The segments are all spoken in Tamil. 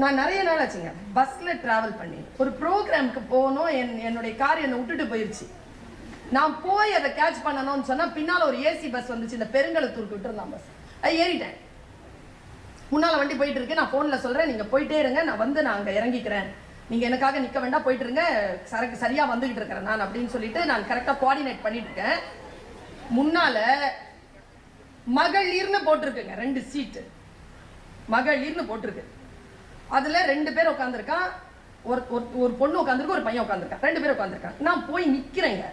நான் நிறைய நாள் ஆச்சுங்க. பஸ்ல டிராவல் பண்ணி ஒரு ப்ரோக்ராம்க்கு போகணும் என் என்னுடைய கார் என்னை விட்டுட்டு போயிருச்சு. நான் போய் அதை கேட்ச் பண்ணணும்னு சொன்னா பின்னால ஒரு ஏசி பஸ் வந்துச்சு. இந்த பெருங்கலத்தூருக்கு விட்டுருந்தான் பஸ் அது ஏறிட்டேன். முன்னால வண்டி போயிட்டு இருக்கு. நான் ஃபோனில் சொல்றேன். நீங்க போயிட்டே இருங்க. நான் வந்து நான் அங்க இறங்கிக்கிறேன். நீங்க எனக்காக நிக்க வேண்டாம். போயிட்டு இருங்க. சரக்கு சரியா வந்துகிட்டு இருக்கிறேன் நான் அப்படின்னு சொல்லிட்டு நான் கரெக்டா கோஆர்டினேட் பண்ணிட்டு இருக்கேன். முன்னால மகளிர்னு போட்டிருக்குங்க. ரெண்டு சீட்டு மகளிர்னு போட்டிருக்கு. அதுல ரெண்டு பேர் உட்காந்துருக்கான் ஒரு ஒரு- ஒரு பொண்ணு உட்காந்துருக்கு ஒரு பையன் உட்காந்துருக்கான் ரெண்டு பேர் உட்காந்துருக்கான் நான் போய் நிக்கிறேங்க.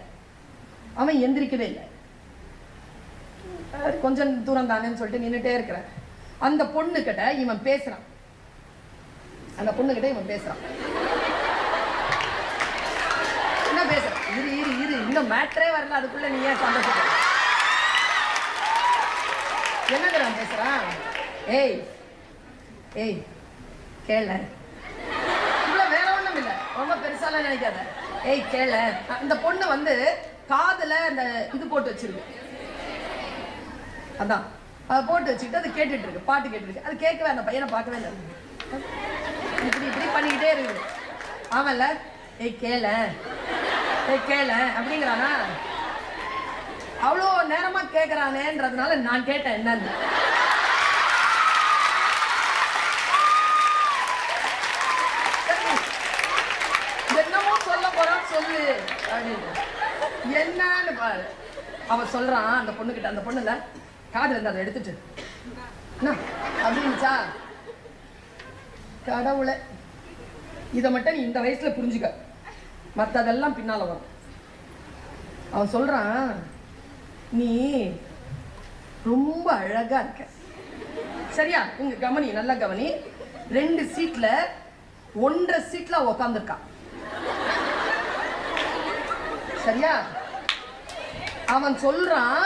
அவன் எந்திரிக்கவே இல்லை. கொஞ்சம் தூரம் தானேன்னு சொல்லிட்டு நின்றுட்டே இருக்கிறேன். அந்த பொண்ணு கிட்ட இவன் பேசுறான். அந்த பொண்ணு கிட்ட இவன் பேசுறான். என்ன பேசுகிறான் இரு இரு இரு. இன்னும் மேட்ரே வரல. அதுக்குள்ள நீ ஏன் சந்தோஷப்படுற என்னங்கிறான் பேசுறான்? ஏய் ஏய் கேள. இவ்வளவு வேற ஒண்ணும் இல்ல. ரொம்ப பெருசாலாம் நினைக்காத. ஏய் கேள. இந்த பொண்ணு வந்து காதுல அந்த இது போட்டு வச்சிருக்கு. அதான். அதை போட்டு வச்சுக்கிட்டு அது கேட்டுட்டு இருக்கு. பாட்டு கேட்டுருக்கு அது கேட்கவே அந்த பையனை பார்க்கவே இல்லை. இப்படி இப்படி பண்ணிக்கிட்டே இருக்குது. ஆமல்ல ஏய் கேள. ஏய் கேள. அப்படிங்கிறானா? அவ்வளோ நேரமா கேட்கறானேன்றதுனால நான் கேட்டேன் என்னன்னு. சொல்லு அப்படின்னு. என்னன்னு பாரு. அவன் சொல்றான் அந்த பொண்ணுகிட்ட அந்த பொண்ணுல காதுல இருந்து அதை எடுத்துட்டு. என்ன? அப்படின்னுச்சா? கடவுளை. இதை மட்டும் நீ இந்த வயசுல புரிஞ்சுக்க. மத்ததெல்லாம் பின்னால வரும். அவன் சொல்றான் நீ ரொம்ப அழகா இருக்க. சரியா? உங்க கவனி நல்லா கவனி. ரெண்டு சீட்ல ஒன்றரை சீட்ல உக்காந்துருக்கான். சரியா? அவன் சொல்றான்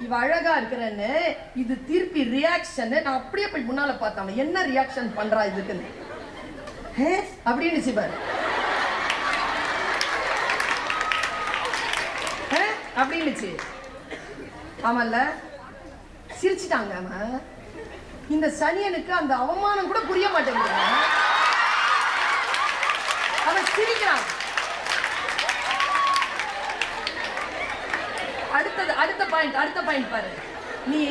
இவ அழகா இருக்கிறன்னு இது திருப்பி ரியாக்ஷன் நான் அப்படியே போய் முன்னால பார்த்தவன் என்ன ரியாக்ஷன் பண்றா இதுக்குன்னு? அப்படின்னு பாரு அப்படின்னுச்சு. ஆமல்ல. சிரிச்சிட்டாங்க அவன். இந்த சனியனுக்கு அந்த அவமானம் கூட புரிய மாட்டேங்குது. அவன் சிரிக்கிறான். அடுத்தது அடுத்த பாயிண்ட் அடுத்த பாயிண்ட் பாரு. நீ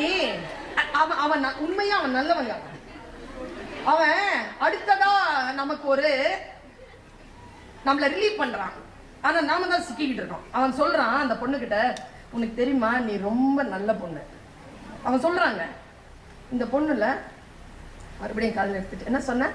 அவன் அவன் உண்மையா அவன் நல்லவங்க அவன். அடுத்ததா நமக்கு ஒரு நம்மளை ரிலீவ் பண்றான். ஆனா நாம தான் சிக்கிக்கிட்டு இருக்கோம். அவன் சொல்றான் அந்த பொண்ணுகிட்ட உனக்கு தெரியுமா நீ ரொம்ப நல்ல பொண்ணு. அவன் சொல்றாங்க. இந்த பொண்ணுல மறுபடியும் காலில் எடுத்துட்டு என்ன சொன்ன?